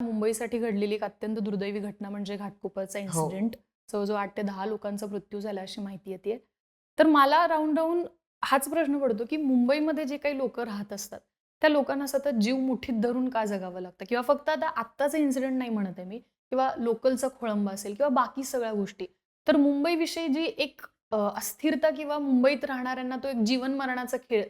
मुंबईसाठी घडलेली एक अत्यंत दुर्दैवी घटना म्हणजे घाटकोपरचा हो. इन्सिडेंट जवळजवळ आठ ते दहा लोकांचा मृत्यू झाला अशी माहिती येते. तर मला राऊंड राऊंड हाच प्रश्न पडतो की मुंबईमध्ये जे काही लोक राहत असतात त्या लोकांना सतत जीव मुठीत धरून का जगावं लागतं? किंवा फक्त आता आत्ताचं इन्सिडेंट नाही म्हणत आहे मी किंवा लोकलचा खोळंबा असेल किंवा बाकी सगळ्या गोष्टी. तर मुंबईविषयी जी एक अस्थिरता किंवा मुंबईत राहणाऱ्यांना तो एक जीवन मरणाचा खेळ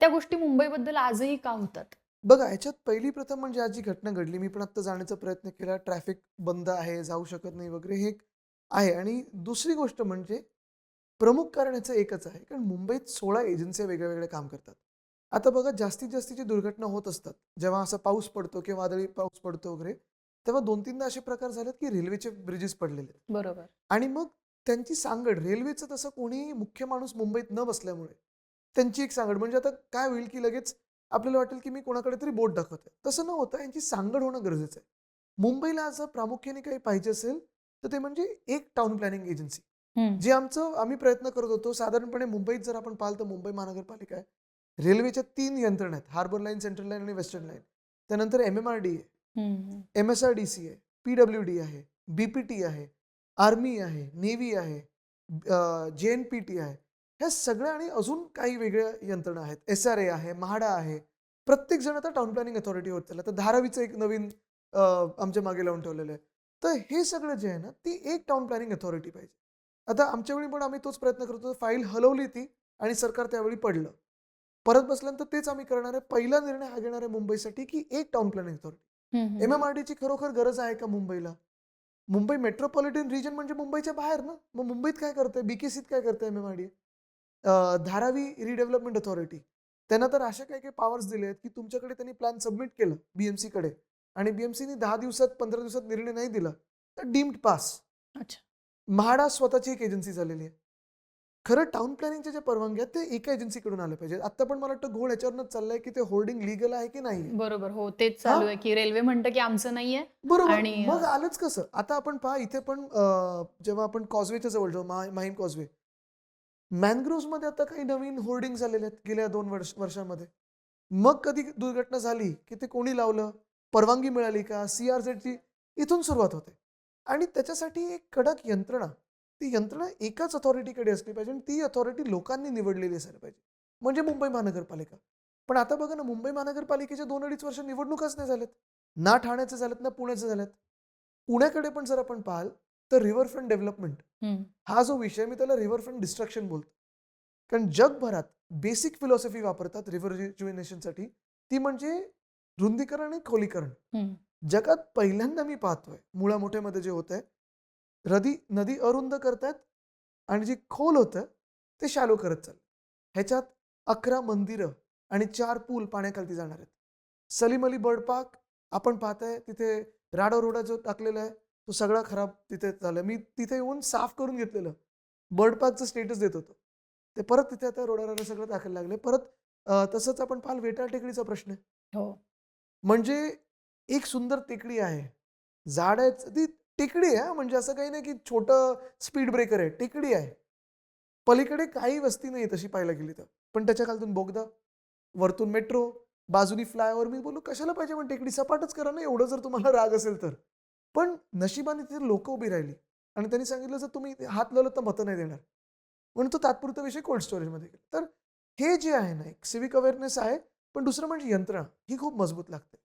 त्या गोष्टी मुंबईबद्दल आजही का होतात? बघा ह्याच्यात पहिली प्रथम म्हणजे आज जी घटना घडली मी पण आता जाण्याचा प्रयत्न केला ट्रॅफिक बंद आहे जाऊ शकत नाही वगैरे हे एक आहे. आणि दुसरी गोष्ट म्हणजे प्रमुख कारण ह्याचं एकच आहे कारण मुंबईत सोळा एजन्सी वेगळे वेगळे काम करतात. आता बघा जास्तीत जास्तीची दुर्घटना होत असतात जेव्हा असा पाऊस पडतो किंवा वादळी पाऊस पडतो वगैरे तेव्हा दोन तीनदा असे प्रकार झालेत की रेल्वेचे ब्रिजेस पडलेले. बरोबर. आणि मग त्यांची सांगड रेल्वेचं तसं कोणीही मुख्य माणूस मुंबईत न बसल्यामुळे त्यांची एक सांगड म्हणजे आता काय होईल की लगेच आपल्याला वाटेल की मी कोणाकडे तरी बोट दाखवतोय. तसं न होता यांची सांगड होणं गरजेचं आहे. मुंबईला जर प्रामुख्याने काही पाहिजे असेल तर ते म्हणजे एक टाउन प्लॅनिंग एजन्सी. जे आमचं आम्ही प्रयत्न करत होतो. साधारणपणे मुंबईत जर आपण पाहिलं तर मुंबई महानगरपालिका आहे. रेल्वेच्या तीन यंत्रणा आहेत. हार्बर लाईन सेंट्रल लाईन आणि वेस्टर्न लाईन त्यानंतर एम एम आर डी आहे. M S R D C आहे. पी डब्ल्यू डी आहे. बी पी टी आहे. आर्मी आहे. नेव्ही आहे. जे एन पी टी आहे. ह्या सगळ्या आणि अजून काही वेगळ्या यंत्रणा आहेत. एस आर ए आहे. म्हाडा आहे. प्रत्येक जण आता टाउन प्लॅनिंग अथॉरिटी होत चालला तर धारावीचं एक नवीन आमच्या मागे लावून ठेवलेलं आहे. तर हे सगळं जे आहे ना ती एक टाउन प्लॅनिंग अथॉरिटी पाहिजे. आता आमच्या वेळी पण आम्ही तोच प्रयत्न करतो फाईल हलवली ती आणि सरकार त्यावेळी पडलं. परत बसल्यानंतर तेच आम्ही करणार आहे. पहिला निर्णय हा घेणार आहे मुंबईसाठी की एक town planning authority. M M R डीची खरोखर गरज आहे का मुंबईला? मुंबई मेट्रोपॉलिटन रिजन म्हणजे मुंबईच्या बाहेर ना? मग मुंबईत काय करते बीकेसीत काय करते M M R D Dharavi redevelopment authority त्यांना तर अशा काही काही पॉवर्स दिले आहेत की तुमच्याकडे त्यांनी प्लॅन सबमिट केलं BMC कडे आणि बीएमसीने दहा दिवसात पंधरा दिवसात निर्णय नाही दिला तर डीम्ड पास अच्छा. म्हाडा स्वतःची एक एजन्सी झालेली आहे. खरं टाउन प्लॅनिंगच्या ज्या परवानग्या आहेत ते एका एजन्सीकडून आले पाहिजे आता पण मला वाटतं घोळ याच्यावरनं चाललंय की ते होल्डिंग लिगल आहे की नाही बरोबर हो तेच चालू आहे की रेल्वे म्हणतं की आमचं नाहीये बरोबर आणि, मग आलंच कसं? आता आपण पहा इथे पण जेव्हा आपण कॉजवेच्या जवळ जाऊ माहीम कॉजवे मॅनग्रोव्हमध्ये आता काही नवीन होर्डिंग झालेले आहेत गेल्या दोन वर्ष वर्षामध्ये. मग कधी दुर्घटना झाली की ते कोणी लावलं परवानगी मिळाली का? सी आर झेडची इथून सुरुवात होते. आणि त्याच्यासाठी एक कडक यंत्रणा ती यंत्रणा एकाच अथॉरिटीकडे असली पाहिजे आणि ती अथॉरिटी लोकांनी निवडलेली असायला पाहिजे. म्हणजे मुंबई महानगरपालिका. पण आता बघा ना मुंबई महानगरपालिकेच्या दोन अडीच वर्ष निवडणुकाच नाही झाल्यात. ना ठाण्याचे झालेत ना पुण्याचे झालेत. पुण्याकडे पण जर आपण पाहाल तर रिव्हरफ्रंट डेव्हलपमेंट. हम्म. हा जो विषय मी त्याला रिव्हरफ्रंट डिस्ट्रक्शन बोलतो. कारण जगभरात बेसिक फिलॉसॉफी वापरतात रिव्हर रिज्युनेशनसाठी ती म्हणजे रुंदीकरण आणि खोलीकरण. जगात पहिल्यांदा मी पाहतोय मुळा मोठ्यामध्ये जे होत आहे नदी नदी अरुंद करतायत आणि जे खोल होतं ते शालो करत चाललं ह्याच्यात अकरा मंदिरं आणि चार पूल पाण्याखालती जाणार आहेत. सलीम अली बर्ड पार्क आपण पाहताय तिथे राडा रोडा जो टाकलेला आहे तो सगळा खराब तिथे झाला. मी तिथे येऊन साफ करून घेतलेलं. बर्ड पार्कचं स्टेटस देत होतो. ते परत तिथे आता रोडा रोडा सगळं टाकायला लागले. परत तसंच आपण पाहाल वेटाळ टेकडीचा प्रश्न आहे. हो. म्हणजे एक सुंदर टेकडी आहे. झाड आहे ती टेकडी आहे म्हणजे असं काही नाही की छोटं स्पीड ब्रेकर आहे. टेकडी आहे. पलीकडे काही वस्ती नाही तशी पाहायला गेली तर. पण त्याच्या खालतून बोगदा वरतून मेट्रो बाजूनी फ्लायओव्हर मी बोलू कशाला पाहिजे? पण टेकडी सपाटच करा ना. एवढं जर तुम्हाला राग असेल तर. पण नशिबाने तिथे लोक उभी राहिली. आणि त्यांनी सांगितलं जर तुम्ही हात लावलं तर मतं नाही देणार. म्हणून तो तात्पुरता विषय कोल्ड स्टोरेजमध्ये गेला तर हे जे आहे ना एक सिविक अवेअरनेस आहे पण दुसरं म्हणजे यंत्रणा ही खूप मजबूत लागते.